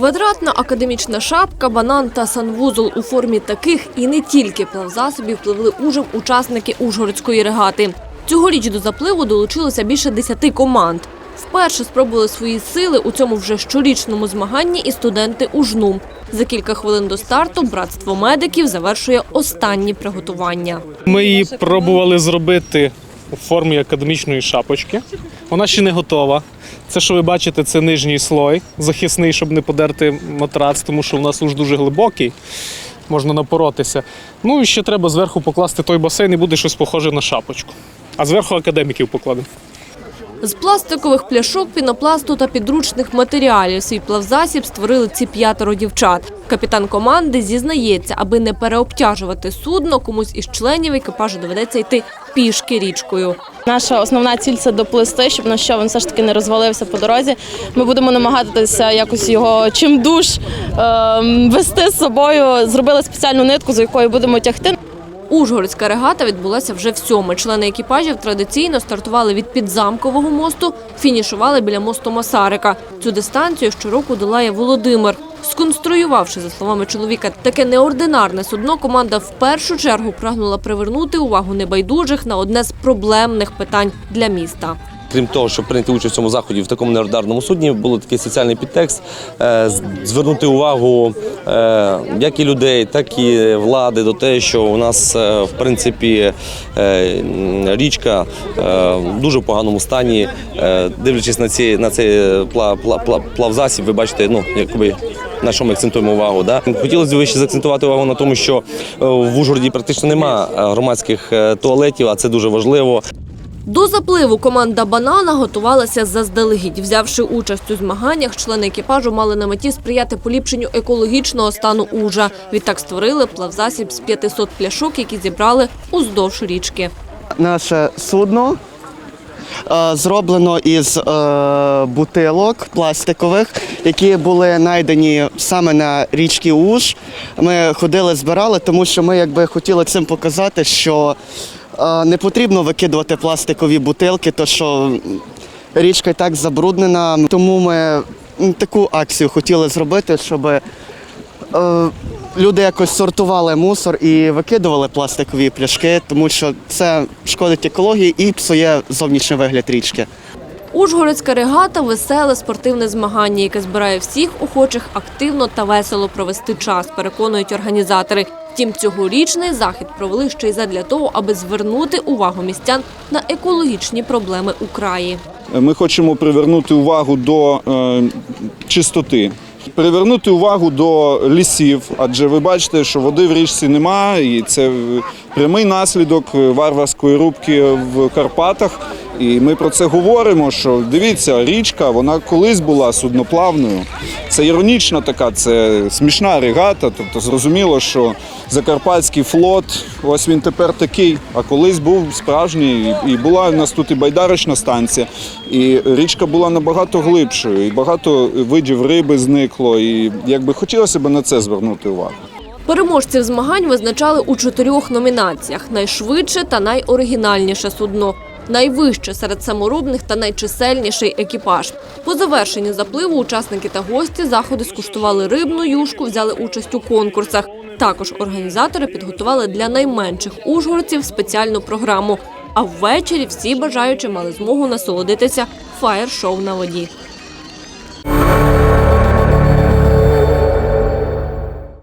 Квадратна академічна шапка, банан та санвузол у формі таких і не тільки плавзасобів пливли ужин учасники Ужгородської регати. Цьогоріч до запливу долучилося більше десяти команд. Вперше спробували свої сили у цьому вже щорічному змаганні і студенти УЖНУ. За кілька хвилин до старту братство медиків завершує останні приготування. Ми її пробували зробити у формі академічної шапочки. Вона ще не готова. Це, що ви бачите, це нижній слой, захисний, щоб не подерти матрац, тому що у нас уж дуже глибокий, можна напоротися. Ну і ще треба зверху покласти той басейн і буде щось похоже на шапочку. А зверху академіків покладемо. З пластикових пляшок, пінопласту та підручних матеріалів свій плавзасіб створили ці п'ятеро дівчат. Капітан команди зізнається, аби не переобтяжувати судно, комусь із членів екіпажу доведеться йти пішки річкою. Наша основна ціль це доплисти, щоб наш човен все ж таки не розвалився по дорозі. Ми будемо намагатися якось його чим душ ем, вести з собою. Зробили спеціальну нитку, за якою будемо тягти. Ужгородська регата відбулася вже всьоме. Члени екіпажів традиційно стартували від підзамкового мосту, фінішували біля мосту Масарика. Цю дистанцію щороку долає Володимир. Сконструювавши, за словами чоловіка, таке неординарне судно, команда в першу чергу прагнула привернути увагу небайдужих на одне з проблемних питань для міста. Крім того, щоб прийняти участь в цьому заході в такому неординарному судні, було такий соціальний підтекст е, звернути увагу е, як і людей, так і влади до те, що у нас е, в принципі річка в дуже поганому стані. Дивлячись на ці на цей пла- пла- пла- плавзасіб, ви бачите, ну якби. На що ми акцентуємо увагу? Да? Хотілося б ще заакцентувати увагу на тому, що в Ужгороді практично немає громадських туалетів, а це дуже важливо. До запливу команда «Банана» готувалася заздалегідь. Взявши участь у змаганнях, члени екіпажу мали на меті сприяти поліпшенню екологічного стану Ужа. Відтак створили плавзасіб з 500 пляшок, які зібрали уздовж річки. Наше судно е, зроблено із е, бутилок пластикових, які були знайдені саме на річці Уж. Ми ходили, збирали, тому що ми якби хотіли цим показати, що не потрібно викидувати пластикові бутилки, то що річка і так забруднена. Тому ми таку акцію хотіли зробити, щоб е, люди якось сортували мусор і викидували пластикові пляшки, тому що це шкодить екології і псує зовнішній вигляд річки. Ужгородська регата – веселе спортивне змагання, яке збирає всіх охочих активно та весело провести час, переконують організатори. Втім, цьогорічний захід провели ще й задля того, аби звернути увагу містян на екологічні проблеми у краї. Ми хочемо привернути увагу до е, чистоти, привернути увагу до лісів, адже ви бачите, що води в річці немає, і це прямий наслідок варварської рубки в Карпатах. І ми про це говоримо. Що дивіться, річка вона колись була судноплавною. Це іронічна така, це смішна регата. Тобто зрозуміло, що Закарпатський флот, ось він тепер такий. А колись був справжній, і була у нас тут і байдарочна станція, і річка була набагато глибшою, і багато видів риби зникло. І якби хотілося б на це звернути увагу. Переможців змагань визначали у чотирьох номінаціях: найшвидше та найоригінальніше судно. Найвище серед саморобних та найчисельніший екіпаж. По завершенню запливу учасники та гості заходи скуштували рибну юшку, взяли участь у конкурсах. Також організатори підготували для найменших ужгородців спеціальну програму. А ввечері всі бажаючі мали змогу насолодитися фаєр-шоу на воді.